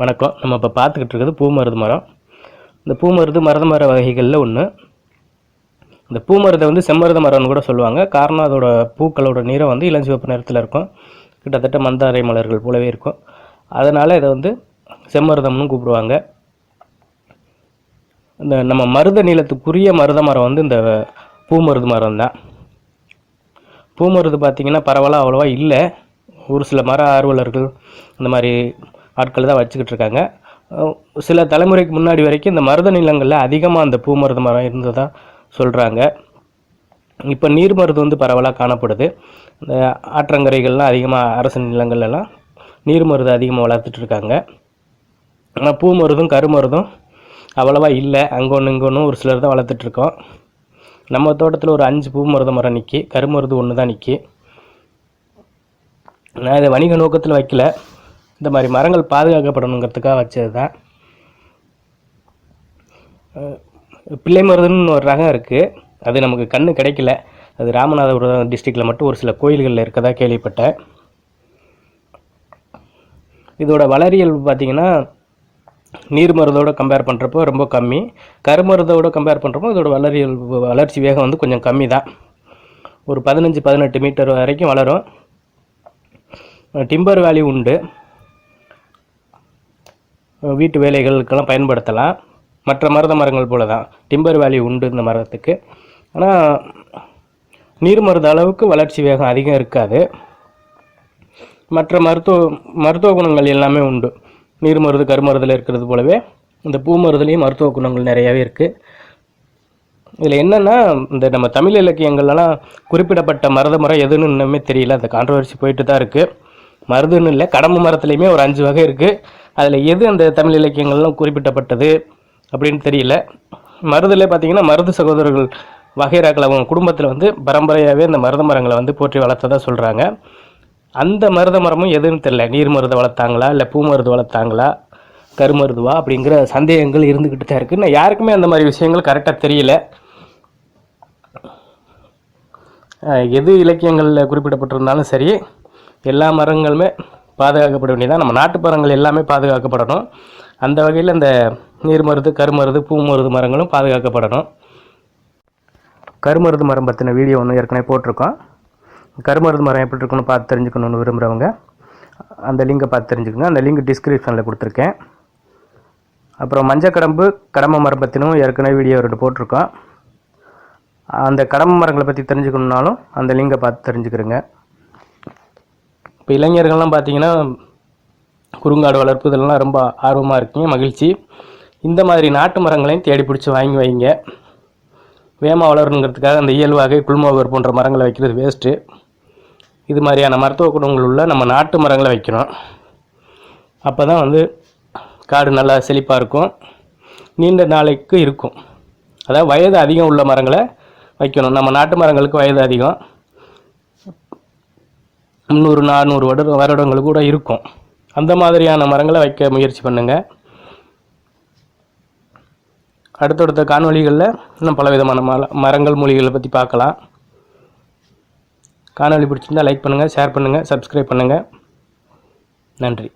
வணக்கம். நம்ம இப்போ பார்த்துக்கிட்டு இருக்கிறது பூமருது மரம். இந்த பூமருது மருத மர வகைகளில் ஒன்று இந்த பூமருதை வந்து செம்மருத மரம்னு கூட சொல்லுவாங்க. காரணம் அதோட பூக்களோட நிறம் வந்து இளஞ்சிவப்பு நிறத்தில் இருக்கும். கிட்டத்தட்ட மந்தாரை மலர்கள் போலவே இருக்கும். அதனால் இதை வந்து செம்மருதம்னு கூப்பிடுவாங்க. இந்த நம்ம மருத நீளத்துக்குரிய மருத மரம் வந்து இந்த பூமருது மரம் தான் பூமருது பார்த்திங்கன்னா பரவலாக அவ்வளோவா இல்லை. ஒரு சில மர ஆர்வலர்கள் இந்த மாதிரி ஆட்கள் தான் வச்சுக்கிட்டு இருக்காங்க. சில தலைமுறைக்கு முன்னாடி வரைக்கும் இந்த மருத நிலங்களில் அதிகமாக அந்த பூமருது மரம் இருந்ததாக சொல்கிறாங்க இப்போ நீர் மருது வந்து பரவலாக காணப்படுது. இந்த ஆற்றங்கரைகள்லாம் அதிகமாக அரசு நிலங்கள்லாம் நீர் மருது அதிகமாக வளர்த்துட்டு இருக்காங்க. ஆனால் பூ மருதும் கருமருதும் அவ்வளோவா இல்லை. அங்கே ஒன்று இங்கே ஒன்று ஒரு சிலர் தான் வளர்த்துட்ருக்கோம் நம்ம தோட்டத்தில் ஒரு அஞ்சு பூ மருத மரம் நிற்கி கருமருது ஒன்று தான் நிற்கி நான் இதை வணிக நோக்கத்தில் வைக்கல. இந்த மாதிரி மரங்கள் பாதுகாக்கப்படணுங்கிறதுக்காக வச்சது தான். பிள்ளை மருதுன்னு ஒரு ரகம் இருக்குது அது நமக்கு கண்ணு கிடைக்கல. அது ராமநாதபுரம் டிஸ்ட்ரிக்டில் மட்டும் ஒரு சில கோயில்களில் இருக்கதா கேள்விப்பட்டேன். இதோட வளரியல் பார்த்திங்கன்னா நீர் மருதோட கம்பேர் பண்ணுறப்போ ரொம்ப கம்மி. கருமருதோட கம்பேர் பண்ணுறப்போ இதோட வளரியல் வளர்ச்சி வேகம் வந்து கொஞ்சம் கம்மி தான். ஒரு பதினஞ்சு பதினெட்டு மீட்டர் வரைக்கும் வளரும். டிம்பர் வேல்யூ உண்டு. வீட்டு வேலைகளுக்கெல்லாம் பயன்படுத்தலாம். மற்ற மருத மரங்கள் போல தான் டிம்பர் வேல்யூ உண்டு இந்த மரத்துக்கு. ஆனால் நீர் மருத அளவுக்கு வளர்ச்சி வேகம் அதிகம் இருக்காது. மற்ற மருத்துவ மருத்துவ குணங்கள் எல்லாமே உண்டு. நீர் மருது கருமருதில் இருக்கிறது போலவே இந்த பூ மருதுலேயும் மருத்துவ குணங்கள் நிறையாவே இருக்குது இதில் என்னென்னா இந்த நம்ம தமிழ் இலக்கியங்கள்லாம் குறிப்பிடப்பட்ட மருத மரம் எதுன்னு இன்னுமே தெரியல. அந்த கான்ட்ரவர்சி போயிட்டு தான் இருக்குது மருதுன்னு இல்லை கடம்பு மரத்துலேயுமே ஒரு அஞ்சு வகை இருக்குது அதில் எது அந்த தமிழ் இலக்கியங்கள்லாம் குறிப்பிட்டப்பட்டது அப்படின்னு தெரியல. மருதில் பார்த்திங்கன்னா மருது சகோதரர்கள் வகைராக்கள் அவங்க குடும்பத்தில் வந்து பரம்பரையாகவே அந்த மருத மரங்களை வந்து போற்றி வளர்த்ததாக சொல்கிறாங்க அந்த மருத மரமும் எதுன்னு தெரில நீர் மருதை வளர்த்தாங்களா இல்லை பூ மருது வளர்த்தாங்களா? கருமருதுவா அப்படிங்கிற சந்தேகங்கள் இருந்துக்கிட்டு தான் இருக்குது நான் யாருக்குமே அந்த மாதிரி விஷயங்கள் கரெக்டாக தெரியல. எது இலக்கியங்களில் குறிப்பிடப்பட்டிருந்தாலும் சரி எல்லா மரங்களுமே பாதுகாக்கப்பட வேண்டியதான் நம்ம நாட்டு மரங்கள் எல்லாமே பாதுகாக்கப்படணும். அந்த வகையில் இந்த நீர் மருது கருமருது பூ மருது மரங்களும் பாதுகாக்கப்படணும். கருமருது மரம் பற்றின வீடியோ ஒன்று ஏற்கனவே போட்டிருக்கோம். கருமருது மரம் எப்படி இருக்குன்னு பார்த்து தெரிஞ்சுக்கணுன்னு விரும்புகிறவங்க அந்த லிங்கை பார்த்து தெரிஞ்சுக்கோங்க. அந்த லிங்க் டிஸ்கிரிப்ஷனில் கொடுத்துருக்கேன். அப்புறம் மஞ்சக்கடம்பு கடம்ப மரம் பற்றினும் ஏற்கனவே வீடியோ ரெண்டு போட்டிருக்கோம். அந்த கடம்ப மரங்களை பற்றி தெரிஞ்சுக்கணுன்னாலும் அந்த லிங்கை பார்த்து தெரிஞ்சுக்கிறேங்க. இப்போ இளைஞர்கள்லாம் பார்த்தீங்கன்னா குறுங்காடு வளர்ப்பு இதெல்லாம் ரொம்ப ஆர்வமாக இருக்கீங்க மகிழ்ச்சி. இந்த மாதிரி நாட்டு மரங்களையும் தேடி பிடிச்சி வாங்கி வைங்க. வேமா வளரணுங்கிறதுக்காக அந்த இயல்வாகை குள்மோகர் போன்ற மரங்களை வைக்கிறது வேஸ்ட்டு இது மாதிரியான மருத்துவ குணங்கள் உள்ள நம்ம நாட்டு மரங்களை வைக்கணும். அப்போ தான் வந்து காடு நல்லா செழிப்பாக இருக்கும். நீண்ட நாளைக்கு இருக்கும். அதாவது வயது அதிகம் உள்ள மரங்களை வைக்கணும். நம்ம நாட்டு மரங்களுக்கு வயது அதிகம். முந்நூறு நானூறு வருட வருடங்கள் கூட இருக்கும். அந்த மாதிரியான மரங்களை வைக்க முயற்சி பண்ணுங்கள் அடுத்தடுத்த காணொலிகளில் இன்னும் பலவிதமான மல மரங்கள் மூலிகளை பற்றி பார்க்கலாம். காணொலி பிடிச்சிருந்தா லைக் பண்ணுங்கள் ஷேர் பண்ணுங்கள் சப்ஸ்கிரைப் பண்ணுங்கள் நன்றி.